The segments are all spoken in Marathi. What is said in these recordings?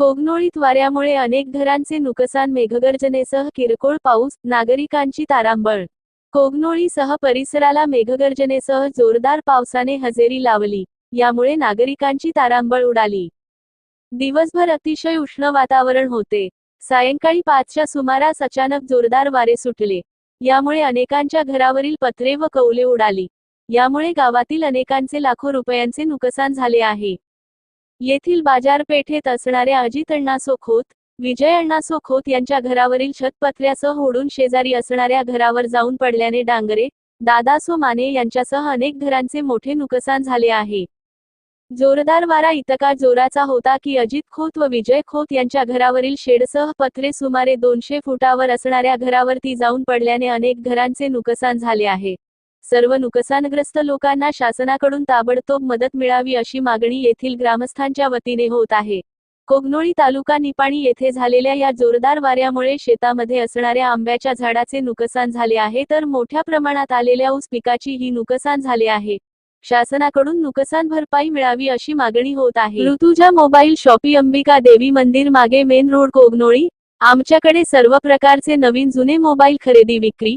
कोगनोळीत वाऱ्यामुळे अनेक घरांचे नुकसान मेघगर्जनेसह किरकोळ पाऊस नागरिकांची तारांबळ. कोगनोळीसह परिसराला मेघगर्जनेसह जोरदार पावसाने हजेरी लावली यामुळे नागरिकांची तारांबळ उडाली. दिवसभर अतिशय उष्ण वातावरण होते. सायंकाळी पाचच्या सुमारास अचानक जोरदार वारे सुटले. यामुळे अनेकांच्या घरावरील पत्रे व कौले उडाली. यामुळे गावातील अनेकांचे लाखो रुपयांचे नुकसान झाले आहे. येथील बाजारपेठेत असणाऱ्या अजित अण्णासो खोत विजय अण्णासो खोत यांच्या घरावरील छतपत्र्यासह होडून शेजारी असणाऱ्या घरावर जाऊन पडल्याने डांगरे दादासो माने यांच्यासह अनेक घरांचे मोठे नुकसान झाले आहे. जोरदार वारा इतका जोराचा होता की अजित खोत व विजय खोत यांच्या घरावरील शेडसह पत्रे सुमारे दोनशे फुटावर असणाऱ्या घरावरती जाऊन पडल्याने अनेक घरांचे नुकसान झाले आहे. सर्व नुकसानग्रस्त लोकांना शासनाकडून ताबडतोब मदत मिळावी अशी मागणी येथील ग्रामस्थांच्या वतीने होत आहे. कोगनोळी तालुका निपाणी येथे झालेल्या या जोरदार वाऱ्यामुळे शेतामध्ये असणाऱ्या आंब्याच्या झाडाचे नुकसान झाले आहे तर मोठ्या प्रमाणात आलेल्या ऊस पिकाची ही नुकसान झाले आहे. शासनाकडून नुकसान भरपाई मिळावी अशी मागणी होत आहे. ऋतुजा मोबाईल शॉपी अंबिका देवी मंदिर मागे मेन रोड कोगनोळी. आमच्याकडे सर्व प्रकारचे नवीन जुने मोबाईल खरेदी विक्री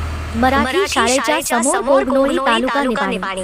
Marathi शाळेच्या समोर कोगनोळी तालुका निपाणी